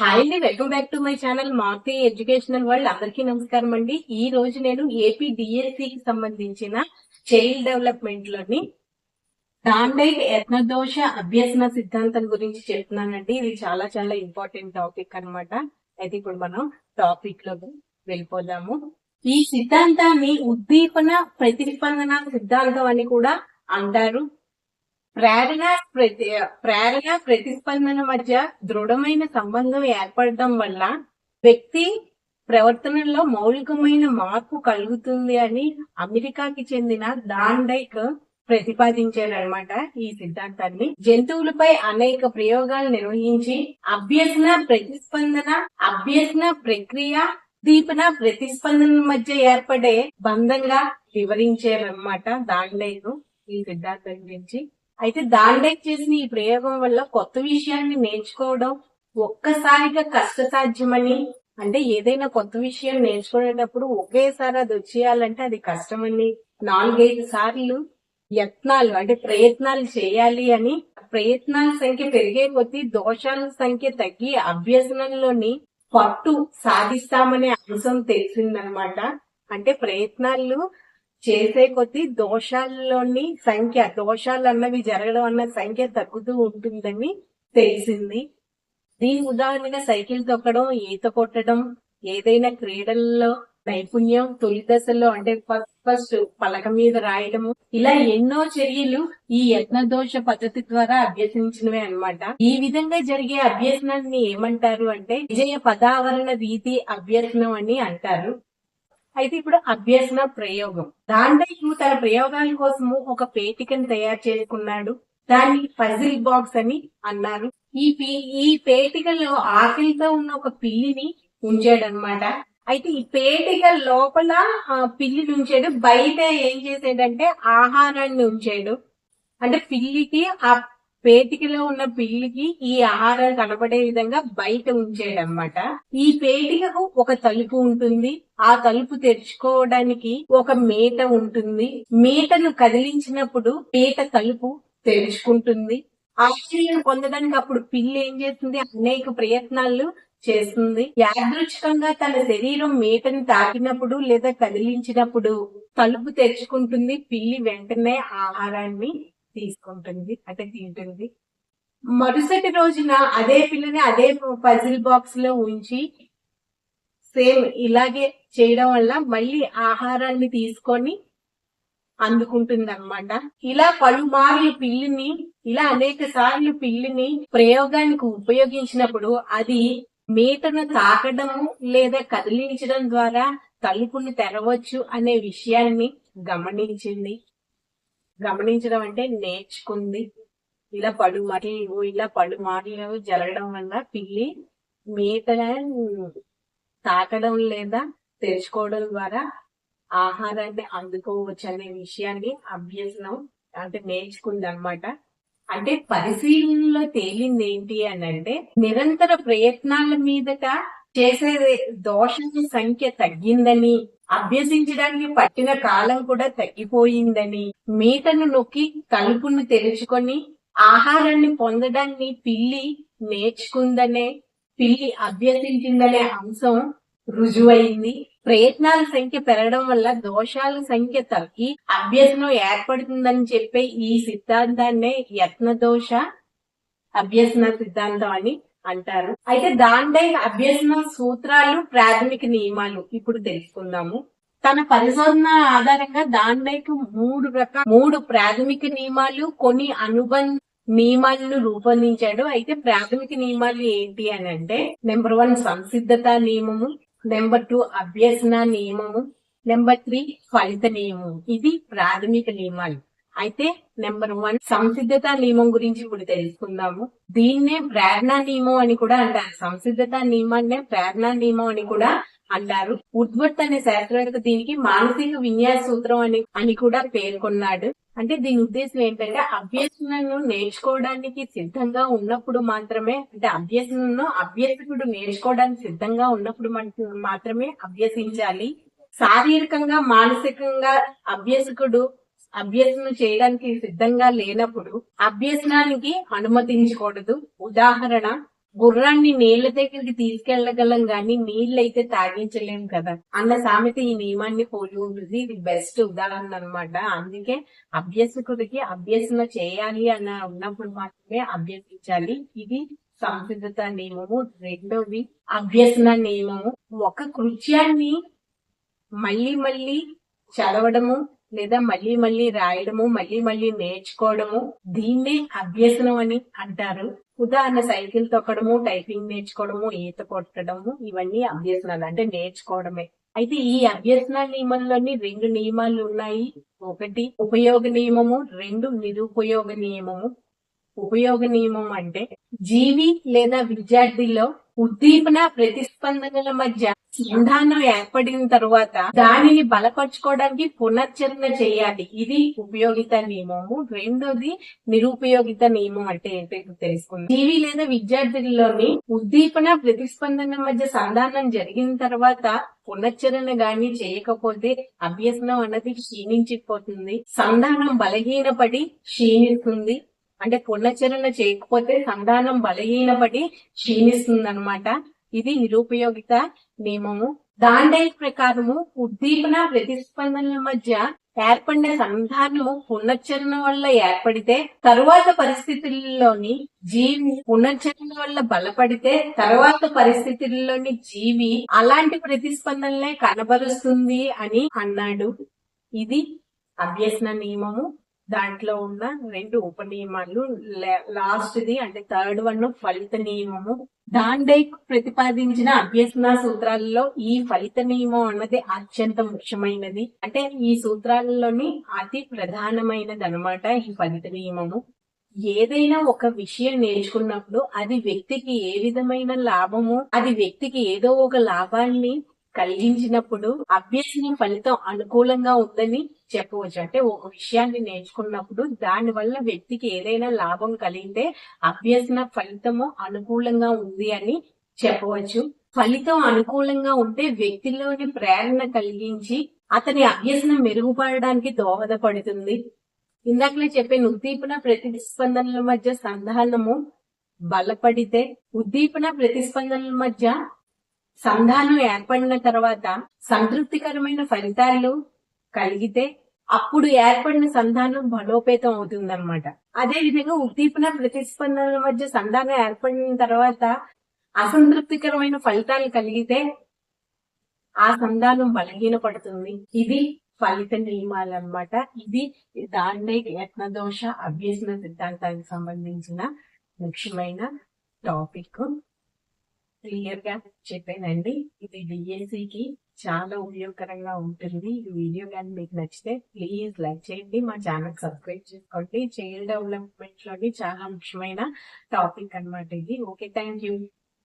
Hi అండి welcome back to my channel Maruti educational world అందరికీ నమస్కారం అండి. ఈ రోజు నేను ఏపీ డిఎస్సి కి సంబంధించిన చైల్డ్ డెవలప్మెంట్లోని డాండైట్ యత్నదోష అభ్యసన సిద్ధాంతం గురించి చెప్తున్నానండి. ఇది చాలా చాలా ఇంపార్టెంట్ టాపిక్ అన్నమాట. అయితే ఇప్పుడు మనం టాపిక్లో వెళ్ళిపోదాము. ఈ సిద్ధాంతాన్ని ఉద్దీపన ప్రతిస్పందన సిద్ధాంతం అని కూడా అంటారు. ప్రేరణ ప్రతి ప్రేరణ ప్రతిస్పందన మధ్య దృఢమైన సంబంధం ఏర్పడడం వల్ల వ్యక్తి ప్రవర్తనలో మౌలికమైన మార్పు కలుగుతుంది అని అమెరికాకి చెందిన డాండైక్ ప్రతిపాదించారనమాట ఈ సిద్ధాంతాన్ని. జంతువులపై అనేక ప్రయోగాలు నిర్వహించి అభ్యసన ప్రతిస్పందన అభ్యసన ప్రక్రియ దీపన ప్రతిస్పందన మధ్య ఏర్పడే బంధంగా వివరించారనమాట దాండైక్ ఈ సిద్ధాంతం గురించి. అయితే దాండెక్ చేసిన ఈ ప్రయోగం వల్ల కొత్త విషయాన్ని నేర్చుకోవడం ఒక్కసారిగా కష్టసాధ్యమని? అంటే ఏదైనా కొత్త విషయం నేర్చుకునేటప్పుడు ఒకేసారి అది వచ్చేయాలంటే అది కష్టమని నాలుగైదు సార్లు యత్నాలు అంటే ప్రయత్నాలు చేయాలి అని. ప్రయత్నాల సంఖ్య పెరిగే కొద్దీ దోషాల సంఖ్య తగ్గి అభ్యసనంలోని పట్టు సాధిస్తామనే అంశం తెలిసిందనమాట. అంటే ప్రయత్నాలు చేసే కొద్దీ దోషాల్లోని సంఖ్య దోషాలు అన్నవి జరగడం అన్న సంఖ్య తగ్గుతూ ఉంటుందని తెలిసింది. దీని ఉదాహరణగా సైకిల్ తొక్కడం ఈత కొట్టడం ఏదైనా క్రీడల్లో నైపుణ్యం తొలి దశలో అంటే ఫస్ట్ ఫస్ట్ పలక మీద రాయడము ఇలా ఎన్నో చర్యలు ఈ యత్నదోష పద్ధతి ద్వారా అభ్యసించినవే అన్నమాట. ఈ విధంగా జరిగే అభ్యసనాన్ని ఏమంటారు అంటే విజయ పదావరణ రీతి అభ్యసనం అని అంటారు. అయితే ఇప్పుడు అభ్యసన ప్రయోగం. దాంట్లో తన ప్రయోగాల కోసము ఒక పేటికను తయారు చేసుకున్నాడు. దాన్ని పజిల్ బాక్స్ అని అన్నారు. ఈ ఈ పేటికలో ఆకలితో ఉన్న ఒక పిల్లిని ఉంచాడు అనమాట అయితే ఈ పేటిక లోపల పిల్లిని ఉంచాడు బయట ఏం చేసాడంటే ఆహారాన్ని ఉంచాడు. అంటే పిల్లికి ఆ పేటికలో ఉన్న పిల్లికి ఈ ఆహారం కనబడే విధంగా బయట ఉంచాడు ఈ పేటికకు ఒక తలుపు ఉంటుంది. ఆ తలుపు తెరుచుకోవడానికి ఒక మేట ఉంటుంది. మేటను కదిలించినప్పుడు పేట తలుపు తెరుచుకుంటుంది. ఆశ్చర్యం పొందడానికి అప్పుడు పిల్లి ఏం చేస్తుంది? అనేక ప్రయత్నాలు చేస్తుంది. యాదృచ్ఛికంగా తన శరీరం మేటను తాకినప్పుడు లేదా కదిలించినప్పుడు తలుపు తెరుచుకుంటుంది. పిల్లి వెంటనే ఆహారాన్ని తీసుకుంటుంది అంటే తింటుంది. మరుసటి రోజున అదే పిల్లని అదే పజిల్ బాక్స్లో ఉంచి సేమ్ ఇలాగే చేయడం వల్ల మళ్ళీ ఆహారాన్ని తీసుకొని అందుకుంటుంది అనమాట ఇలా పలుమార్లు పిల్లిని ఇలా అనేక సార్లు పిల్లిని ప్రయోగానికి ఉపయోగించినప్పుడు అది మీటను తాకడము లేదా కదిలించడం ద్వారా తలుపుని తెరవచ్చు అనే విషయాన్ని గమనించింది. గమనించడం అంటే నేర్చుకుంది. ఇలా పలుమార్లు ఇలా పడు మాటలు జరగడం వల్ల పిల్లి మేతగా తాకడం లేదా తెరుచుకోవడం ద్వారా ఆహారాన్ని అందుకోవచ్చు అనే విషయాన్ని అభ్యసనం అంటే నేర్చుకుంది అనమాట అంటే పరిశీలనలో తేలింది ఏంటి అని అంటే నిరంతర ప్రయత్నాల మీదట చేసే దోషాల సంఖ్య తగ్గిందని అభ్యసించడానికి పట్టిన కాలం కూడా తగ్గిపోయిందని మీటను నొక్కి తలుపును తెరుచుకొని ఆహారాన్ని పొందడాన్ని పిల్లి నేర్చుకుందనే పిల్లి అభ్యసించిందనే అంశం రుజువైంది. ప్రయత్నాల సంఖ్య పెరగడం వల్ల దోషాల సంఖ్య తగ్గి అభ్యసనం ఏర్పడుతుందని చెప్పే ఈ సిద్ధాంతాన్నే యత్న దోష అభ్యసన సిద్ధాంతం అని అంటారు. అయితే దాంట్లో అభ్యసన సూత్రాలు ప్రాథమిక నియమాలు ఇప్పుడు తెలుసుకుందాము. తన పరిశోధన ఆధారంగా దాంట్లో మూడు రకాల మూడు ప్రాథమిక నియమాలు కొన్ని అనుబంధ నియమాలను రూపొందించాడు. అయితే ప్రాథమిక నియమాలు ఏంటి అని అంటే నెంబర్ వన్ సంసిద్ధత నియమము నెంబర్ టూ అభ్యసన నియమము నెంబర్ త్రీ ఫలిత నియమం ఇది ప్రాథమిక నియమాలు. అయితే నెంబర్ వన్ సంసిద్ధత నియమం గురించి ఇప్పుడు తెలుసుకుందాము. దీన్నే ప్రేరణ నియమం అని కూడా అంటారు. సంసిద్ధత నియమాన్నే ప్రేరణ నియమం అని కూడా అంటారు. ఉద్వర్త్ అనే శాస్త్రవేత్త దీనికి మానసిక విన్యాస సూత్రం అని అని కూడా పేర్కొన్నాడు. అంటే దీని ఉద్దేశం ఏంటంటే అభ్యసనను నేర్చుకోవడానికి సిద్ధంగా ఉన్నప్పుడు మాత్రమే అంటే అభ్యసనను అభ్యసకుడు నేర్చుకోవడానికి సిద్ధంగా ఉన్నప్పుడు మాత్రమే అభ్యసించాలి. శారీరకంగా మానసికంగా అభ్యసకుడు అభ్యసన చేయడానికి సిద్ధంగా లేనప్పుడు అభ్యసనానికి అనుమతించకూడదు. ఉదాహరణ గుర్రాన్ని నీళ్ళ దగ్గరికి తీసుకెళ్ళగలం గాని నీళ్ళైతే తాగించలేం కదా. అన్న సామెత ఈ నియమాన్ని పోలి ఉంటుంది. ఇది బెస్ట్ ఉదాహరణ అన్నమాట. అందుకే అభ్యసకుడికి అభ్యసన చేయాలి అన్న ఉన్నప్పుడు మాత్రమే అభ్యసించాలి. ఇది సంసిద్ధత నియమము. రెండోది అభ్యసన నియమము. ఒక కృత్యాన్ని మళ్ళీ మళ్ళీ చదవడము లేదా మళ్ళీ మళ్ళీ రాయడము మళ్ళీ మళ్ళీ నేర్చుకోవడము దీన్నే అభ్యసనం అని అంటారు. ఉదాహరణ సైకిల్ తొక్కడము టైపింగ్ నేర్చుకోవడము ఈత కొట్టడము ఇవన్నీ అభ్యసనాలు అంటే నేర్చుకోవడమే. అయితే ఈ అభ్యసన నియమంలోని రెండు నియమాలు ఉన్నాయి. ఒకటి ఉపయోగ నియమము రెండు నిరుపయోగ నియమము. ఉపయోగ నియమం అంటే జీవి లేదా విద్యార్థిలో ఉద్దీపన ప్రతిస్పందనల మధ్య సంధానం ఏర్పడిన తర్వాత దానిని బలపరచుకోవడానికి పునశ్చరణ చేయాలి. ఇది ఉపయోగిత నియమము. రెండోది నిరుపయోగిత నియమం అంటే ఏంటో తెలుసుకుందాం. టీవీ లేదా విద్యార్థులలోని ఉద్దీపన ప్రతిస్పందన మధ్య సంధానం జరిగిన తర్వాత పునశ్చరణ గాని చేయకపోతే అభ్యసనం అన్నది క్షీణించిపోతుంది. సంధానం బలహీనపడి క్షీణిస్తుంది. అంటే పునశ్చరణ చేయకపోతే సంధానం బలహీనపడి క్షీణిస్తుంది అనమాట ఇది నిరుపయోగిత నియమము. దాండై ప్రకారము ఉద్దీపన ప్రతిస్పందనల మధ్య ఏర్పడిన సంధానము పునశ్చరణ వల్ల ఏర్పడితే తరువాత పరిస్థితుల్లోని జీవి పునశ్చరణ వల్ల బలపడితే తరువాత పరిస్థితుల్లోని జీవి అలాంటి ప్రతిస్పందనలే కనబరుస్తుంది అని అన్నాడు. ఇది అభ్యసన నియమము. దాంట్లో ఉన్న రెండు ఉప నియమాలు లాస్ట్ ది అంటే థర్డ్ వన్ ఫలిత నియమము. దాండైక్ ప్రతిపాదించిన అభ్యసన సూత్రాలలో ఈ ఫలిత నియమం అన్నది అత్యంత ముఖ్యమైనది. అంటే ఈ సూత్రాలలోని అతి ప్రధానమైనది అనమాట ఈ ఫలిత నియమము. ఏదైనా ఒక విషయం నేర్చుకున్నప్పుడు అది వ్యక్తికి ఏ విధమైన లాభము అది వ్యక్తికి ఏదో ఒక లాభాన్ని కలిగించినప్పుడు అభ్యసన ఫలితం అనుకూలంగా ఉందని చెప్పవచ్చు. అంటే ఒక విషయాన్ని నేర్చుకున్నప్పుడు దాని వల్ల వ్యక్తికి ఏదైనా లాభం కలిగితే అభ్యసన ఫలితము అనుకూలంగా ఉంది అని చెప్పవచ్చు. ఫలితం అనుకూలంగా ఉంటే వ్యక్తిలోని ప్రేరణ కలిగించి అతని అభ్యసనం మెరుగుపడడానికి దోహదపడుతుంది. ఇందాకలే చెప్పిన ఉద్దీపన ప్రతిస్పందనల మధ్య సంధానము బలపడితే ఉద్దీపన ప్రతిస్పందనల మధ్య సంధానం ఏర్పడిన తర్వాత సంతృప్తికరమైన ఫలితాలు కలిగితే అప్పుడు ఏర్పడిన సంధానం బలోపేతం అవుతుందన్నమాట. అదే విధంగా ఉద్దీపన ప్రతిస్పందనల మధ్య సంధానం ఏర్పడిన తర్వాత అసంతృప్తికరమైన ఫలితాలు కలిగితే ఆ సంధానం బలహీనపడుతుంది. ఇది ఫలిత నియమాలు అన్నమాట ఇది దాండే యత్నదోష అభ్యసన సిద్ధాంతానికి సంబంధించిన ముఖ్యమైన టాపిక్. క్లియర్గా చెప్పానండి. ఇది డిఎస్సి కి చాలా ఉపయోగకరంగా ఉంటుంది ఈ వీడియో కానీ మీకు నచ్చితే ప్లీజ్ లైక్ చేయండి మా ఛానల్ సబ్స్క్రైబ్ చేసుకోండి. చైల్డ్ డెవలప్మెంట్లోని చాలా ముఖ్యమైన టాపిక్ అనమాట ఇది. Okay thank you